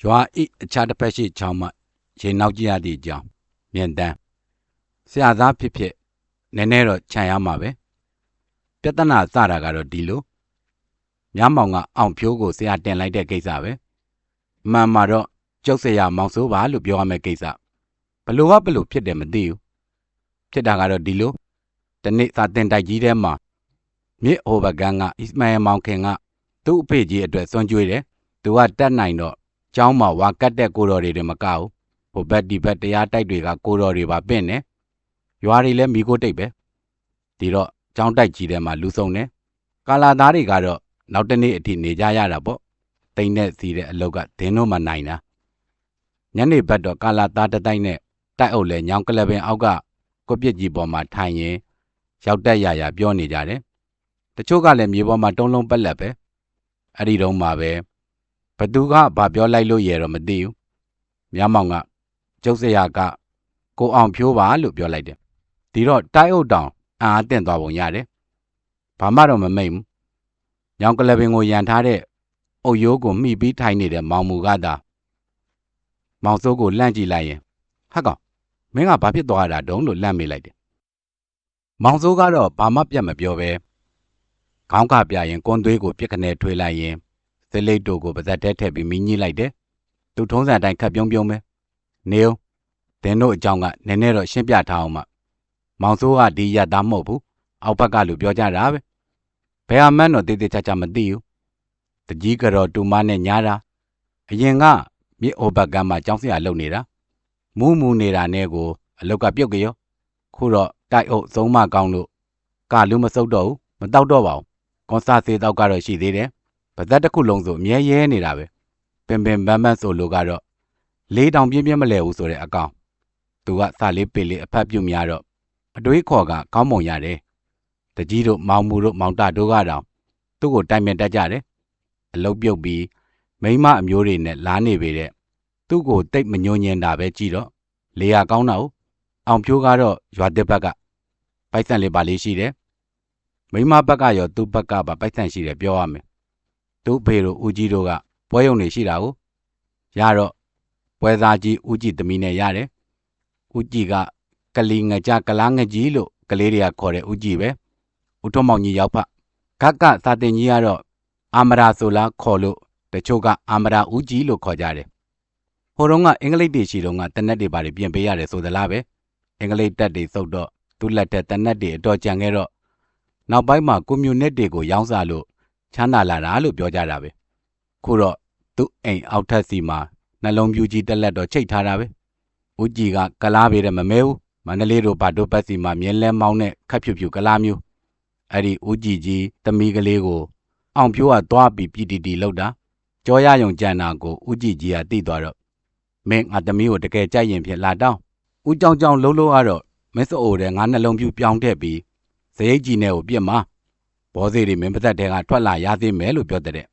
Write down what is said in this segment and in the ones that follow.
ရွာဤအခြားတစ်ဖက်ရှိချောင်းမှရေနောက်ကြည့်ရသည့်အကြောင်းမြင်တမ်းဆရာသားဖြစ်ဖြစ်နည်းနည်းတော့ခြံရမှာပဲပြဿနာစတာကတော့ဒီလိုမြမောင်ကအောင်ဖြိုးကိုဆရာတင်လိုက်တဲ့ကိစ္စပဲအမှန်မှာတော့ကျုပ်ဆရာမောင်စိုးပါလို့ပြောရမယ့်ကိစ္စဘလို့ကဘလို့ဖြစ်တယ်မသိဘူးဖြစ်တာကတော့ဒီလိုတနေ့သာတင်တိုက်ကြီးထဲမှာမြစ်ဟိုဘကန်ကအစ္စမာအယ်မောင်ခင်ကသူ့အဖေကြီးအတွက်စွန့်ကြွေးတယ်သူကတတ်နိုင်တော့ ကျောင်းမှာဝါကတ်တဲ့ကိုတော်တွေတွေမကဘူးဟိုဘက်ဒီဘက်တရားတိုက်တွေကကိုတော်တွေပါပင့်တယ်ရွာတွေလည်းမိကိုတိတ်ပဲဒီတော့ကျောင်းတိုက်ကြီးထဲမှာလူဆုံတယ်ကာလာသားတွေကတော့နောက်တနေ့အထိနေကြရတာပေါ့တိန်နဲ့စီတဲ့အလောက်ကဒင်းတို့မှနိုင်တာညနေဘက်တော့ကာလာသားတစ်တိုက်နဲ့တိုက်အုပ်လဲညောင်ကလပင်အောက်ကကွက်ပြစ်ကြီးပေါ်မှာထိုင်ရင်ရောက်တက်ရရပြောနေကြတယ်တချို့ကလည်းမြေပေါ်မှာတုံးလုံးပက်လက်ပဲအဲ့ဒီတော့မှပဲ ဘသူကဘာပြောလိုက်လို့ရတော့မသိဘူးမြမောင်ကကျုပ်စရာကကိုအောင်ဖြိုးပါလို့ပြောလိုက်တယ်ဒီတော့တိုက်အုပ်တောင်အာအင့်သွားပုံရတယ်ဘာမှတော့မမိတ်ဘူးညောင်ကလပင်ကိုရန်ထားတဲ့အုတ်ရိုးကိုမှီပြီးထိုင်နေတဲ့မောင်မူကသာမောင်စိုးကိုလှန့်ကြည့်လိုက်ရင်ဟက်ကောင်မင်းကဘာဖြစ်သွားတာတုံးလို့လှမ်းမိလိုက်တယ်မောင်စိုးကတော့ဘာမှပြတ်မပြောပဲခေါင်းကပြရင်ကွန်သွေးကိုပြစ်ခနဲထွေးလိုက်ရင် ဇလိတ်တို့ကိုပါဇက်တဲထည့်ပြီးမိညှိလိုက်တယ်သူထုံးစံတိုင်းခတ်ပြုံးပြုံးပဲနေဦးဒင်းတို့အကြောင်းကနည်းနည်းတော့ရှင်းပြထားအောင်မမောင်စိုးကဒီရသားမဟုတ်ဘူးအောက်ဘက်ကလူပြောကြတာပဲဘယ်ဟာမှန်းတော့တေးသေးချာချာမသိဘူးတကြီးကတော့တူမနဲ့ညားတာအရင်ကမြေအိုဘက်ကမ်းမှာကြောင်းစရာလုပ်နေတာမူးမူနေတာနဲ့ကိုအလောက်ကပြုတ်ကြရောခုတော့တိုက်အုပ်သုံးမကောင်းလို့ကလူမစုပ်တော့ဘူးမတောက်တော့ပါဘူးကွန်ဆာသေးတော့ကတော့ရှိသေးတယ် ဗသက်တစ်ခုလုံးဆိုအမြဲရဲနေတာပဲပင်ပင်ပန်းပန်းဆိုလိုကတော့လေးတောင်ပြင်းပြင်းမလဲဘူးဆိုတဲ့အကောင်သူကစလေးပေလေးအဖက်ပြုတ်များတော့အတွေးခေါ်ကကောင်းမွန်ရတယ်တကြီးတို့မောင်မူတို့မောင်တတို့ကတော့သူ့ကိုတိုင်ပင်တတ်ကြတယ်အလုတ်ပြုတ်ပြီးမိမအမျိုးတွေနဲ့လားနေပေတဲ့သူ့ကိုတိတ်မညွညင်တာပဲကြည့်တော့လေယာကောင်းတာ哦အောင်ဖြိုးကတော့ရွာတစ်ဘက်ကပိုက်ဆံလေးပါလေးရှိတယ်မိမဘက်ကရောသူ့ဘက်ကပါပိုက်ဆံရှိတယ်ပြောရမယ် သူ့ဖေတို့ဦးကြီးတို့ကပွဲရုံနေရှိတာကိုရတော့ပွဲသားကြီးဦးကြီးသမီးနဲ့ရတယ်ဦးကြီးကကလီငကြကလားငကြီးလို့ကလေးတွေကခေါ်တဲ့ဦးကြီးပဲဦးထွန်းမောင်ကြီးရောက်ဖဂက်ကသာတင်ကြီးကတော့အာမရာဆိုလားခေါ်လို့တချို့ကအာမရာဦးကြီးလို့ခေါ်ကြတယ်ဟိုတုန်းကအင်္ဂလိပ်တွေရှိတုန်းကတနက်တွေပါတွေပြင်ပေးရတယ်ဆိုသလားပဲအင်္ဂလိပ်တက်တွေစုပ်တော့သူ့လက်ထက်တနက်တွေအတော်ကြံခဲ့တော့နောက်ပိုင်းမှာကွန်မြူနစ်တွေကိုရောင်းစားလို့ ချမ်းသာလာတာလို့ပြောကြတာပဲခုတော့သူ့အိမ်အောက်ထပ်စီမှာနှလုံးပြူကြီးတက်လက်တော့ချိတ်ထားတာပဲဦးကြီးကကလားပေးတယ်မမဲဘူးမန္တလေးတို့ဘာတို့ပတ်စီမှာမြင်းလဲမောင်းနဲ့ခက်ဖြူဖြူကလားမျိုးအဲ့ဒီဦးကြီးကြီးသမီးကလေးကို အောင်ဖြိုးကသွားပြီးပြည်တီတီလောက်တာကြောရယုံကြံတာကိုဦးကြီးကြီးကသိသွားတော့မင်းငါသမီးကိုတကယ်ကြိုက်ရင်ဖြစ်လာတောင်းဦးကြောင်ကြောင်လှုပ်လို့ကတော့မင်းစိုးတဲ့ငါနှလုံးပြူပြောင်းခဲ့ပြီးဇရိတ်ကြီးနဲ့ကိုပြစ်မှာ ဘောစေးတွေမင်းပတ်သက်တဲ့ကထွက်လာရသေးမယ်လို့ပြောတဲ့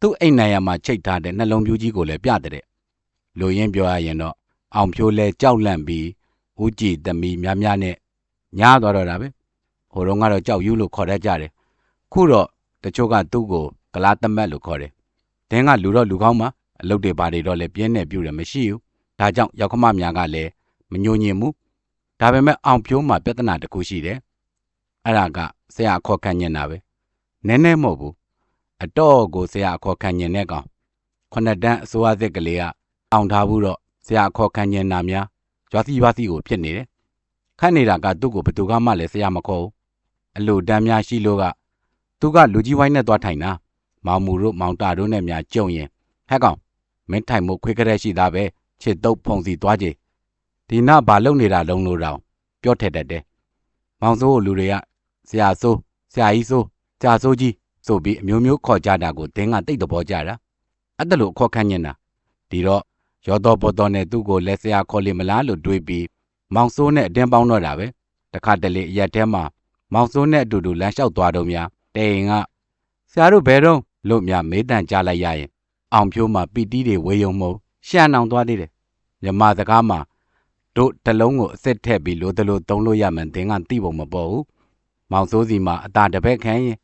သူ့အိမ်နိုင်ရမှာချိတ်ထားတဲ့နှလုံးပြူကြီးကိုလည်းပြတဲ့လူရင်းပြောရရင်တော့အောင်ဖြိုးလဲကြောက်လန့်ပြီးဦးကြည်သမီးများများနဲ့ညားသွားတော့တာပဲဟိုတော့ကတော့ကြောက်ယူလို့ခေါ်တတ်ကြတယ်ခုတော့တချို့ကသူ့ကိုကလားတမက်လို့ခေါ်တယ်ဒင်းကလူတော့လူကောင်းမှာအလုပ်တွေပါတွေတော့လည်းပြင်းနေပြူတယ်မရှိဘူးဒါကြောင့်ရောက်ခမများကလည်းမညိုညင်ဘူးဒါပေမဲ့အောင်ဖြိုးမှာပြဿနာတစ်ခုရှိတယ် အဲ့ဒါကဆရာအခေါ်ခံညင်တာပဲနည်းနည်းမဟုတ်ဘူးအတော့ကိုဆရာအခေါ်ခံညင်တဲ့ကောင်ခုနှစ်တန်းအစိုးရသစ်ကလေးကအောင်ထားဘူးတော့ဆရာအခေါ်ခံညင်နာများရွာစီရွာစီကိုဖြစ်နေတယ်ခတ်နေတာကသူ့ကိုဘယ်သူကမှလည်းဆရာမခေါ်ဘူးအလိုတန်းများရှိလို့ကသူကလူကြီးဝိုင်းနဲ့သွားထိုင်တာမောင်မူတို့မောင်တာတို့နဲ့များကြုံရင်ဟဲ့ကောင်မင်းထိုင်မို့ခွေးကလေးရှိသားပဲချစ်တုပ်ဖုံစီသွားကြည်ဒီနာဘာလုံနေတာလုံလို့တောင်ပြောထက်တတ်တယ် မောင်စိုးကိုလူတွေကဆရာစိုးဆရာကြီးစိုးကြာစိုးကြီးဆိုပြီးအမျိုးမျိုးခေါ်ကြတာကိုတင်းကတိတ်တဘောကြတာအဲ့ဒါလို့ခေါ်ခန့်ညင်တာဒီတော့ရောတော်ပေါ်တော်နဲ့သူ့ကိုလက်ဆရာခေါ်လိမလားလို့တွေးပြီးမောင်စိုးနဲ့အတင်းပေါင်းတော့တာပဲတခါတလေအရက်ထဲမှာမောင်စိုးနဲ့အတူတူလမ်းလျှောက်သွားတော့များတေရင်ကဆရာတို့ဘယ်တော့လို့များမေးတန်ကြလိုက်ရရင်အောင်ဖြိုးမှာပီတီးတွေဝေယုံမို့ရှံအောင်သွားသေးတယ်မြမစကားမှာ တို့တလုံးကိုအစ်စ်ထည့်ပြီးလိုတလို့သုံးလို့ရမှန်တင်းကသိပုံမပေါ်ဘူးမောင်စိုးစီမှာအတာတပည့်ခံရင်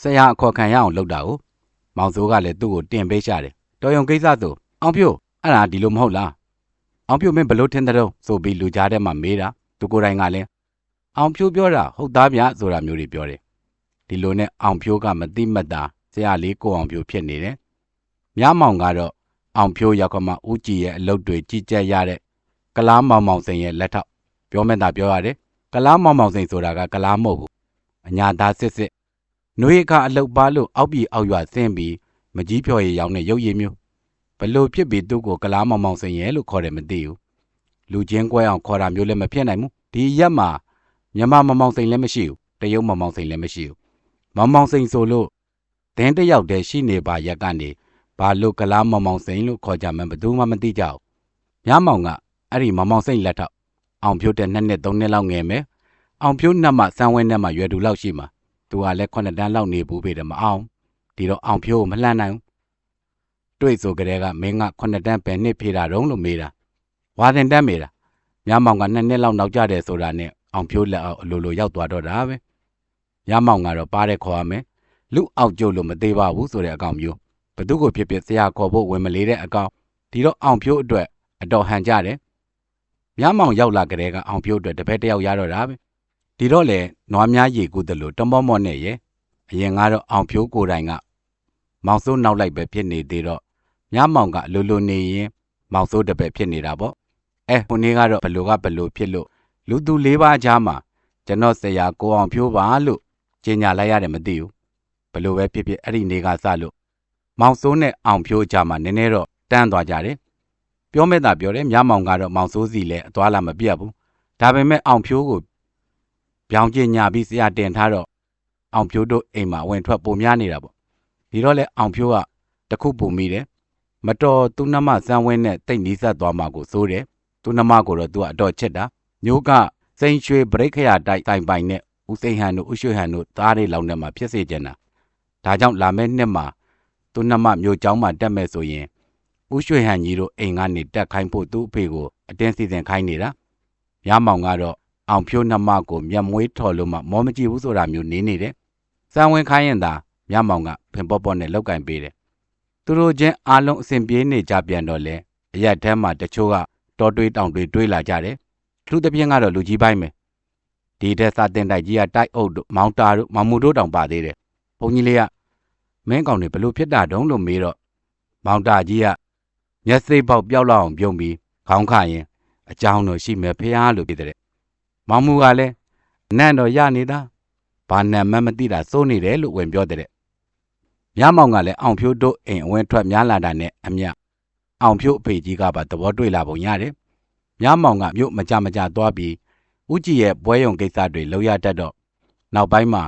ဆရာအခေါ်ခံရအောင်လုပ်တာကိုမောင်စိုးကလည်းသူ့ကိုတင်ပေးရှာတယ်တော်ယုံကိစ္စဆိုအောင်ဖြိုးအဲ့ဒါဒီလိုမဟုတ်လားအောင်ဖြိုးမင်းဘလို့ထင်တဲ့တော့ဆိုပြီးလူကြားထဲမှာမေးတာသူကိုယ်တိုင်ကလည်းအောင်ဖြိုးပြောတာဟုတ်သားဗျဆိုတာမျိုးတွေပြောတယ်ဒီလိုနဲ့အောင်ဖြိုးကမတိမတ်တာဆရာလေးကိုအောင်ဖြိုးဖြစ်နေတယ်မြမောင်ကတော့အောင်ဖြိုးရောက်ကမှဦးကြည်ရဲ့အလုပ်တွေကြီးကြပ်ရတဲ့ ကလားမောင်မောင်စိန်ရဲ့လက်ထောက်ပြောမဲ့တာပြောရတယ်ကလားမောင်မောင်စိန်ဆိုတာကကလားမဟုတ်ဘူးအညာသားစစ်စစ်နှွေးကအလုတ်ပါလို့အောက်ပြည်အောက်ရွာဆင်းပြီးမကြီးဖြော်ရည်ရောင်းတဲ့ရုပ်ရည်မျိုးဘလို့ဖြစ်ပြီးသူ့ကိုကလားမောင်မောင်စိန်ရဲ့လို့ခေါ်တယ်မသိဘူးလူချင်းကွဲအောင်ခေါ်တာမျိုးလည်းမဖြစ်နိုင်ဘူးဒီရက်မှာမြမမောင်မောင်စိန်လည်းမရှိဘူးတရုတ်မောင်မောင်စိန်လည်းမရှိဘူးမောင်မောင်စိန်ဆိုလို့တင်းတစ်ယောက်တည်းရှိနေပါရက်ကနေဘာလို့ကလားမောင်မောင်စိန်လို့ခေါ်ကြမှန်းဘယ်သူမှမသိကြဘူးမြမောင်က အဲ့ဒီမောင်မောင်စိန်လက်ထောက်အောင်ဖြိုးတဲ့နှစ်နှစ်သုံးနှစ်လောက်ငယ်မယ်အောင်ဖြိုးနှက်မှစံဝဲနှက်မှရွယ်သူလောက်ရှိမှာသူကလည်းခုနှစ်တန်းလောက်နေဘူးပေတယ်မအောင်ဒီတော့အောင်ဖြိုးကိုမလှမ်းနိုင်ဘူးတွေ့ဆိုကြတဲ့ကမင်းကခုနှစ်တန်းပဲနှစ်ဖြေတာတုံးလို့မေးတာဝါတင်တန်းမေးတာမြမောင်ကနှစ်နှစ်လောက်နောက်ကျတယ်ဆိုတာနဲ့အောင်ဖြိုးလက်အောက်အလိုလိုရောက်သွားတော့တာပဲမြမောင်ကတော့ပါတဲ့ခေါ်ရမယ်လူအောက်ကျုပ်လို့မသေးပါဘူးဆိုတဲ့အကောင်မျိုးဘသူကိုဖြစ်ဖြစ်ဆရာခေါ်ဖို့ဝင်မလေးတဲ့အကောင်ဒီတော့အောင်ဖြိုးအတွက်အတော်ဟန်ကြတယ် မြမောင်ရောက်လာကြတဲ့ကအောင်ဖြိုးအတွက်တပည့်တယောက်ရတော့တာပဲဒီတော့လေနွားများရေကူးတယ်လို့တမောမောနဲ့ရဲ့အရင်ကတော့အောင်ဖြိုးကိုယ်တိုင်ကမောင်စိုးနောက်လိုက်ပဲဖြစ်နေသေးတော့မြမောင်ကအလိုလိုနေရင်မောင်စိုးတပည့်ဖြစ်နေတာပေါ့အဲဟိုနေ့ကတော့ဘလို့ကဘလို့ဖြစ်လို့လူသူလေးပါးကြားမှာကျွန်တော်ဆရာကိုအောင်ဖြိုးပါလို့ကြေညာလိုက်ရတယ်မသိဘူးဘလို့ပဲဖြစ်ဖြစ်အဲ့ဒီနေ့ကစလို့မောင်စိုးနဲ့အောင်ဖြိုးကြားမှာနည်းနည်းတော့တန်းသွားကြတယ် ပြောမဲ့တာပြောတယ်မြမောင်ကတော့မောင်စိုးစီလည်းအသွားလာမပြတ်ဘူးဒါပေမဲ့အောင်ဖြိုးကိုပြောင်းကျင်ညာပြီးဆရာတင်ထားတော့အောင်ဖြိုးတို့အိမ်မှာဝင်ထွက်ပုံများနေတာပေါ့ဒီတော့လေအောင်ဖြိုးကတခုပုံမိတယ်မတော်သူနှမစံဝင်းနဲ့တိတ်နီးဆက်သွားမှကိုစိုးတယ်သူနှမကိုတော့သူကအတော်ချစ်တာမျိုးကစိန်ရွှေဗရိတ်ခရတိုက်တိုင်ပိုင်နဲ့ဦးစိန်ဟန်တို့ဦးရွှေဟန်တို့သားတွေလောင်းထဲမှာဖြစ်စေချင်တာဒါကြောင့်လာမယ့်နှစ်မှာသူနှမမျိုးเจ้าမှာတက်မဲ့ဆိုရင် ဦးရွှေဟန်ကြီးတို့အိမ်ကနေတက်ခိုင်းဖို့သူ့အဖေကိုအတင်းစီစဉ်ခိုင်းနေတာရမောင်ကတော့အောင်ဖြိုးနှမကိုမျက်မွေးထော်လို့မှမောမကြည့်ဘူးဆိုတာမျိုးနေနေတယ်စံဝင်ခိုင်းရင်သာမြမောင်ကဖင်ပေါ်ပေါ်နဲ့လောက်ကင်ပေးတယ်သူတို့ချင်းအားလုံးအစဉ်ပြေးနေကြပြန်တော့လေအရက်ထဲမှာတချို့ကတော်တွေးတောင်တွေးတွေးလာကြတယ်လူတစ်ပြင်းကတော့လူကြီးပိုင်းပဲဒီတဲ့စာတင်တိုက်ကြီးကတိုက်အုပ်တို့မောင်တာတို့မမူတို့တောင်ပါသေးတယ်ဘုန်းကြီးလေးကမင်းကောင်တွေဘလို့ဖြစ်တာတုံးလို့မေးတော့မောင်တာကြီးက မျက်စိပေါက်ပြောက်လောက်အောင်ပြုံးပြီးခေါင်းခရင်အကြောင်းတော့ရှိမယ်ဖះလို့ပြတဲ့မောင်မူကလည်းနန့်တော့ရနေတာဘာနံမှမသိတာစိုးနေတယ်လို့ဝင်ပြောတဲ့မြမောင်ကလည်းအောင်ဖြိုးတို့အိမ်အဝင်ထွက်များလာတာနဲ့အမျှအောင်ဖြိုးအဖေကြီးကပါသဘောတွေ့လာပုံရတယ်မြမောင်ကမြို့မကြမကြသွားပြီးဦးကြည်ရဲ့ဘွဲယုံကိစ္စတွေလောက်ရတတ်တော့နောက်ပိုင်းမှာ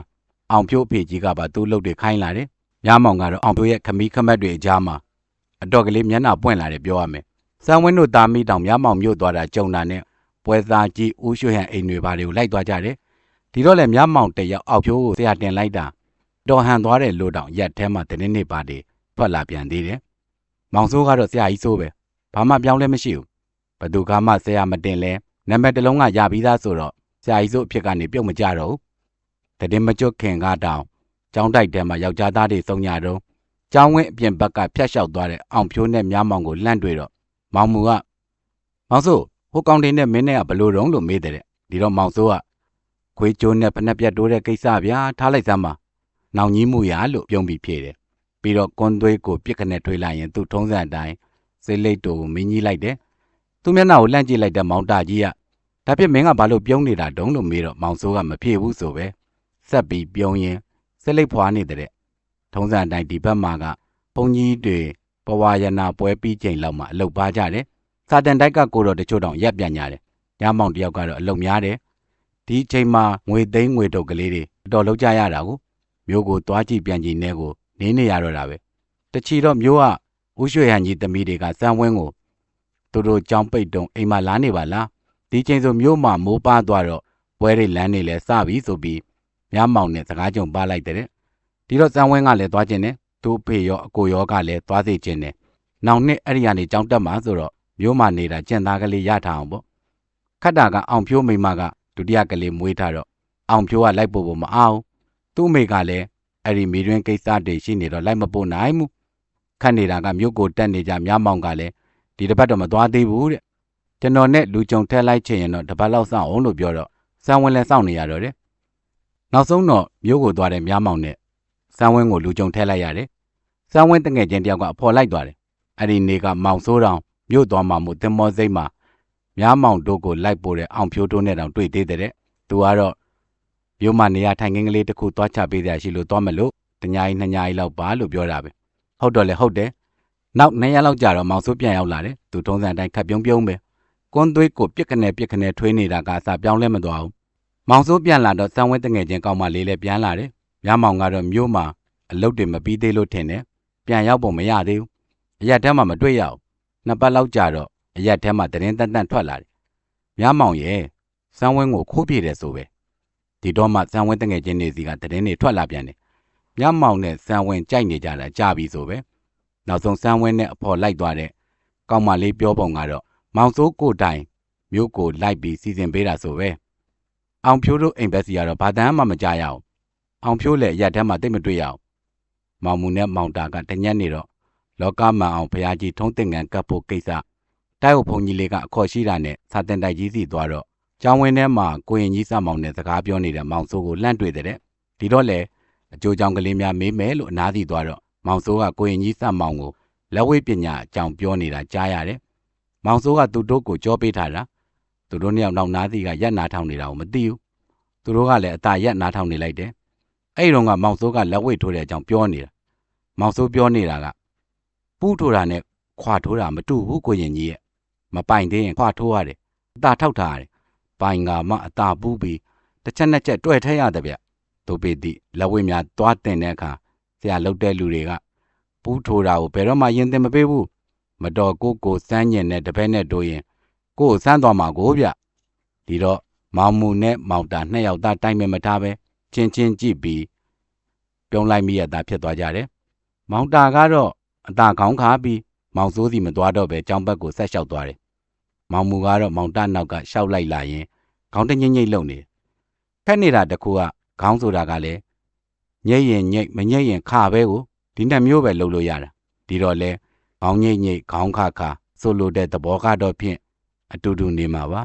အောင်ဖြိုးအဖေကြီးကပါသူ့လုပ်တွေခိုင်းလာတယ်မြမောင်ကတော့အောင်ဖြိုးရဲ့ခမီးခမက်တွေအကြားမှာ အတော်ကလေးမျက်နှာပွင့်လာတယ်ပြောရမယ်စံဝင်းတို့သားမိတောင်မြမောင်မြို့သွားတာကြုံတာနဲ့ပွဲသားကြီးဦးရွှေဟန်အိမ်တွေဘာတွေကိုလိုက်သွားကြတယ်ဒီတော့လေမြမောင်တယောက်အောက်ဖြိုးကိုဆရာတင်လိုက်တာတော်ဟန်သွားတယ်လို့တောင်ရက်ထဲမှာတင်းနေပါတေထွက်လာပြန်သေးတယ်မောင်စိုးကတော့ဆရာကြီးစိုးပဲဘာမှပြောင်းလဲမရှိဘူးဘသူကမှဆရာမတင်လဲနံပါတ်တစ်လုံးကရပြီးသားဆိုတော့ဆရာကြီးစိုးအဖြစ်ကနေပြုတ်မကြတော့ဘူးတည်မကျွတ်ခင်ကတောင်ကျောင်းတိုက်ထဲမှာယောက်ျားသားတွေစုံညာတော့ ကျောင်းဝင်းအပြင်ဘက်ကဖျက်လျှောက်သွားတဲ့အောင်ဖြိုးနဲ့မြမောင်ကိုလှန့်တွေ့တော့မောင်မူကမောင်စိုးဟိုကောင်တင်နဲ့မင်းနဲ့ကဘလို့တုံးလို့မေးတဲ့ဒီတော့မောင်စိုးကခွေးကျိုးနဲ့ဖနှက်ပြတ်တိုးတဲ့ကိစ္စဗျာထားလိုက်စမ်းပါ။နောင်ကြီးမှုရလို့ပြုံးပြီးဖြေတယ်။ပြီးတော့ကွန်သွေးကိုပြစ်ခနဲ့ထွေးလိုက်ရင်သူ့ထုံးစံအတိုင်းစိတ်လိတ်တူမင်းကြီးလိုက်တယ်။သူ့မျက်နှာကိုလှန့်ကြည့်လိုက်တဲ့မောင်တာကြီးကဒါဖြစ်မင်းကဘာလို့ပြုံးနေတာတုံးလို့မေးတော့မောင်စိုးကမဖြေဘူးဆိုပဲ။ဆက်ပြီးပြုံးရင်စိတ်လိတ်ဖွာနေတဲ့ ထုံးစံအတိုင်းဒီဘက်မှာကဘုံကြီးတွေပဝါယနာပွဲပြီးချိန်လောက်မှအလုတ်ပါကြတယ်။စာတန်တိုက်ကကိုတော့တချို့တောင်ရက်ပြန်ကြတယ်။ညမောင်တယောက်ကတော့အလုတ်များတယ်။ဒီချိန်မှာငွေသိန်းငွေတုတ်ကလေးတွေအတော်လောက်ကြရတာကိုမျိုးကိုသွားကြည့်ပြန်ကြည့်နေကိုနေနေရတော့တာပဲတချီတော့မျိုးကဦးရွှေဟန်ကြီးသမီးတွေကစံဝင်းကိုသူတို့ကြောင်းပိတ်တုံအိမ်မှာလာနေပါလားဒီချိန်ဆိုမျိုးမှမိုးပါသွားတော့ပွဲတွေလမ်းနေလဲစပြီဆိုပြီးမြမောင်နဲ့စကားကြုံပါလိုက်တဲ့ ဒီတော့စံဝင်းကလည်းသွားခြင်းနဲ့သူ့ဖေရောအကိုရောကလည်းသွားစေခြင်းနဲ့နောက်နှစ်အဲ့ဒီကနေကြောင်းတက်မှာဆိုတော့မျိုးမနေတာကျင့်သားကလေးရထားအောင်ပေါ့ခတ်တာကအောင်ဖြိုးမိမကဒုတိယကလေးမွေးထားတော့အောင်ဖြိုးကလိုက်ပို့ဖို့မအောင်သူ့မိကလည်းအဲ့ဒီမိတွင်ကိစ္စတွေရှိနေတော့လိုက်မပို့နိုင်ဘူးခတ်နေတာကမြို့ကိုတက်နေကြမြမောင်ကလည်းဒီတစ်ပတ်တော့မသွားသေးဘူးတဲ့ကျွန်တော်နဲ့လူကြုံထက်လိုက်ချင်ရင်တော့တစ်ပတ်လောက်စောင့်အောင်လို့ပြောတော့စံဝင်လဲစောင့်နေရတော့တယ်နောက်ဆုံးတော့မြို့ကိုသွားတဲ့မြားမောင်နဲ့ စံဝင်ကိုလူကြုံထက်လိုက်ရတယ်စံဝင်တငယ်ချင်းတယောက်ကအဖော်လိုက်သွားတယ်အဲ့ဒီနေကမောင်စိုးတောင်မြို့သွားမှမို့တင်မောစိမ့်မှာမြားမောင်တို့ကိုလိုက်ပို့တဲ့အောင်ဖြိုးတို့နဲ့တောင်တွေ့သေးတဲ့သူကတော့မြို့မှာနေရာထိုင်ခင်းကလေးတစ်ခုသွားချပေးရရှိလို့သွားမလို့တညာကြီးနှစ်ညာကြီးလောက်ပါလို့ပြောတာပဲဟုတ်တော့လေဟုတ်တယ်နောက်နှစ်ရက်လောက်ကြာတော့မောင်စိုးပြန်ရောက်လာတယ်သူထုံးစံအတိုင်းခပ်ပြုံးပြုံးပဲကွန်းသွေးကိုပြစ်ခနဲ့ပြစ်ခနဲ့ထွေးနေတာကအစာပြောင်းလဲမသွားဘူးမောင်စိုးပြန်လာတော့စံဝဲတငယ်ချင်းကောင်းမလေးလည်းပြန်လာတယ် မြမောင်ကတော့မြို့မှာအလုပ်တွေမပြီးသေးလို့ထင်တယ်ပြန်ရောက်ပုံမရသေးဘူးအရက်ထဲမှာမတွေ့ရဘူးနှစ်ပတ်လောက်ကြာတော့အရက်ထဲမှာတရင်တန်တန်ထွက်လာတယ်မြမောင်ရဲ့စံဝဲကိုခိုးပြေတယ်ဆိုပဲဒီတော့မှစံဝဲတငယ်ချင်းနေစီကတရင်တွေထွက်လာပြန်တယ်မြမောင်နဲ့စံဝဲကြိုက်နေကြတာကြာပြီဆိုပဲနောက်ဆုံးစမ်းဝင်းနဲ့အဖော်လိုက်သွားတဲ့ကောင်မလေးပြောပုံကတော့မောင်စိုးကိုတိုင်မြို့ကိုလိုက်ပြီးစီစဉ်ပေးတာဆိုပဲအောင်ဖြိုးတို့အိမ်ဘက်စီကတော့ဘာတမ်းမှမကြရအောင် အောင်ဖြိုးလည်းရက်ထဲမှာတိတ်မတွေ့ရအောင်မောင်မူနဲ့မောင်တာကတညက်နေတော့လောကမန်အောင်ဘုရားကြီးထုံးတင်ငံကပ်ဖို့ကိစ္စတိုက်ဟုတ်ဘုံကြီးလေးကအခေါ်ရှိတာနဲ့စာတင်တိုက်ကြီးစီသွားတော့ကျောင်းဝင်းထဲမှာကိုရင်ကြီးစမောင်နဲ့စကားပြောနေတဲ့မောင်စိုးကိုလှန့်တွေ့တဲ့ဒီတော့လေအကျိုးကြောင့်ကလေးများမေးမယ်လို့အနားစီသွားတော့မောင်စိုးကကိုရင်ကြီးစမောင်ကိုလက်ဝိပညာအကြောင်းပြောနေတာကြားရတယ်။မောင်စိုးကသူတို့ကိုကြောပေးထားတာ။သူတို့နှစ်ယောက်နောက်နားစီကရက်နာထောင်နေတာကိုမသိဘူး။သူတို့ကလည်းအตาရက်နာထောင်နေလိုက်တယ်။ အဲ့ဒီတော့ကမောင်စိုးကလက်ဝိထိုးတဲ့အကြောင်းပြောနေတာ။မောင်စိုးပြောနေတာကပူးထိုးတာနဲ့ခွာထိုးတာမတူဘူးကိုရင်ကြီးရဲ့မပိုင်သေးရင်ခွာထိုးရတယ်။အตาထောက်ထားရတယ်။ပိုင်ကမှအตาပူးပြီးတစ်ချက်နှစ်ချက်တွေ့ထဲရတယ်ဗျ။တို့ပေတိလက်ဝိများသွားတင်တဲ့အခါ ဆရာလှုပ်တဲ့လူတွေကပူးထိုးတာကိုဘယ်တော့မှရင်သင်မပေးဘူးမတော်ကိုကိုစမ်းညင်တဲ့တပည့်နဲ့တို့ရင်ကိုကိုစမ်းသွားမှာကိုဗျဒီတော့မောင်မူနဲ့မောင်တာနှစ်ယောက်သားတိုင်မဲ့မထားပဲ ချင်းချင်းကြည့်ပြီးပြုံးလိုက်မိရတာဖြစ်သွားကြတယ်မောင်တာကတော့အตาခေါင်းခါပြီးမောင်စိုးစီမသွားတော့ပဲကြောင်းဘက်ကိုဆက်လျှောက်သွားတယ်မောင်မူကတော့မောင်တာနောက်ကရှောက်လိုက်လာရင်ခေါင်းတညိမ့်ညိမ့်လုံနေဖက်နေတာတကူကခေါင်းဆိုတာကလည်းညိတ်ရင်ညိတ်မညိတ်ရင်ခါပဲကိုဒီနှစ်မျိုးပဲလုပ်လို့ရတာဒီတော့လဲခေါင်းညိတ်ညိတ်ခေါင်းခါခါဆိုလိုတဲ့သဘောကတော့ဖြင့်အတူတူနေမှာပါ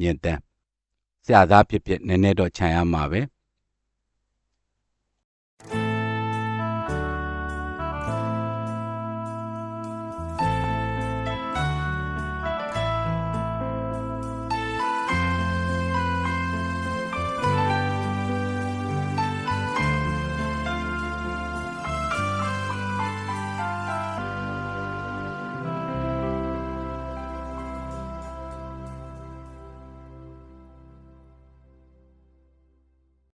ညင်တန်းဆရာသားဖြစ်ဖြစ်နည်းနည်းတော့ခြံရမှာပဲ